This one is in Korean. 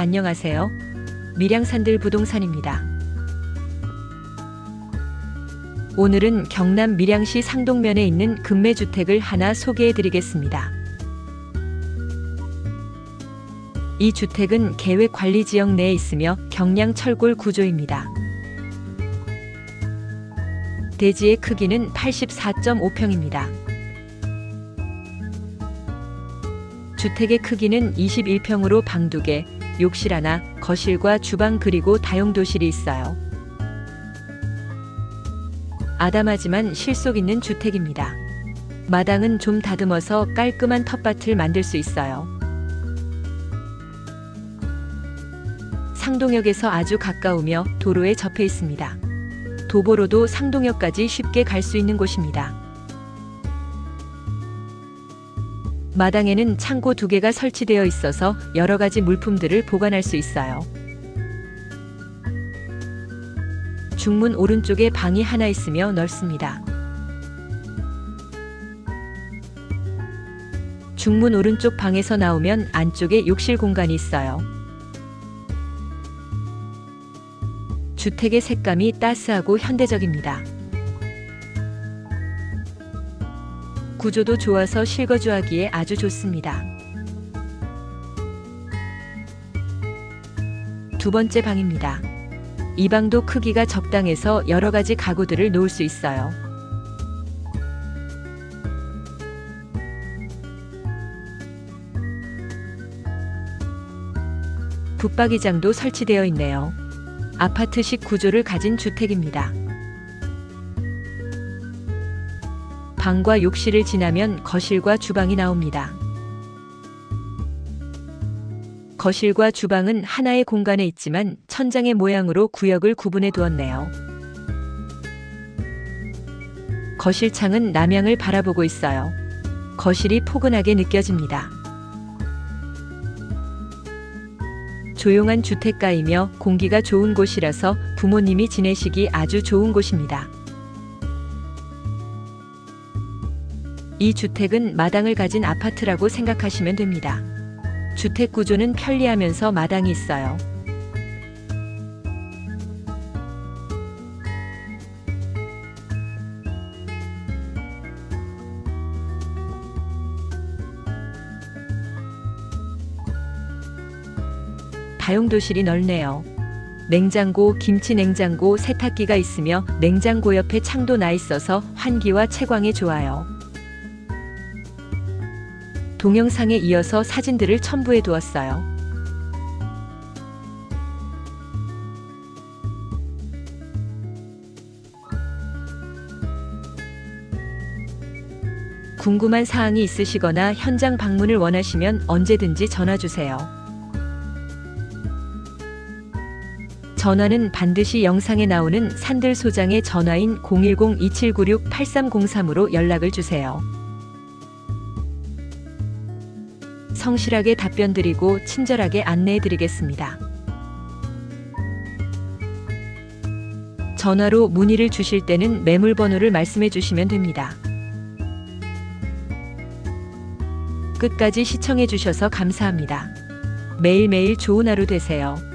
안녕하세요. 밀양산들 부동산입니다. 오늘은 경남 밀양시 상동면에 있는 금매주택을 하나 소개해 드리겠습니다. 이 주택은 계획 관리 지역 내에 있으며 경량 철골 구조입니다. 대지의 크기는 84.5평입니다. 주택의 크기는 21평으로 방 2개, 욕실 하나, 거실과 주방 그리고 다용도실이 있어요. 아담하지만 실속 있는 주택입니다. 마당은 좀 다듬어서 깔끔한 텃밭을 만들 수 있어요. 상동역에서 아주 가까우며 도로에 접해 있습니다. 도보로도 상동역까지 쉽게 갈 수 있는 곳입니다. 마당에는 창고 두 개가 설치되어 있어서 여러 가지 물품들을 보관할 수 있어요. 중문 오른쪽에 방이 하나 있으며 넓습니다. 중문 오른쪽 방에서 나오면 안쪽에 욕실 공간이 있어요. 주택의 색감이 따스하고 현대적입니다. 구조도 좋아서 실거주하기에 아주 좋습니다. 두 번째 방입니다. 이 방도 크기가 적당해서 여러 가지 가구들을 놓을 수 있어요. 붙박이장도 설치되어 있네요. 아파트식 구조를 가진 주택입니다. 방과 욕실을 지나면 거실과 주방이 나옵니다. 거실과 주방은 하나의 공간에 있지만 천장의 모양으로 구역을 구분해 두었네요. 거실 창은 남향을 바라보고 있어요. 거실이 포근하게 느껴집니다. 조용한 주택가이며 공기가 좋은 곳이라서 부모님이 지내시기 아주 좋은 곳입니다. 이 주택은 마당을 가진 아파트라고 생각하시면 됩니다. 주택 구조는 편리하면서 마당이 있어요. 다용도실이 넓네요. 냉장고, 김치 냉장고, 세탁기가 있으며 냉장고 옆에 창도 나 있어서 환기와 채광에 좋아요. 동영상에 이어서 사진들을 첨부해 두었어요. 궁금한 사항이 있으시거나 현장 방문을 원하시면 언제든지 전화 주세요. 전화는 반드시 영상에 나오는 산들 소장의 전화인 010-2796-8303으로 연락을 주세요. 성실하게 답변 드리고 친절하게 안내해 드리겠습니다. 전화로 문의를 주실 때는 매물 번호를 말씀해 주시면 됩니다. 끝까지 시청해 주셔서 감사합니다. 매일매일 좋은 하루 되세요.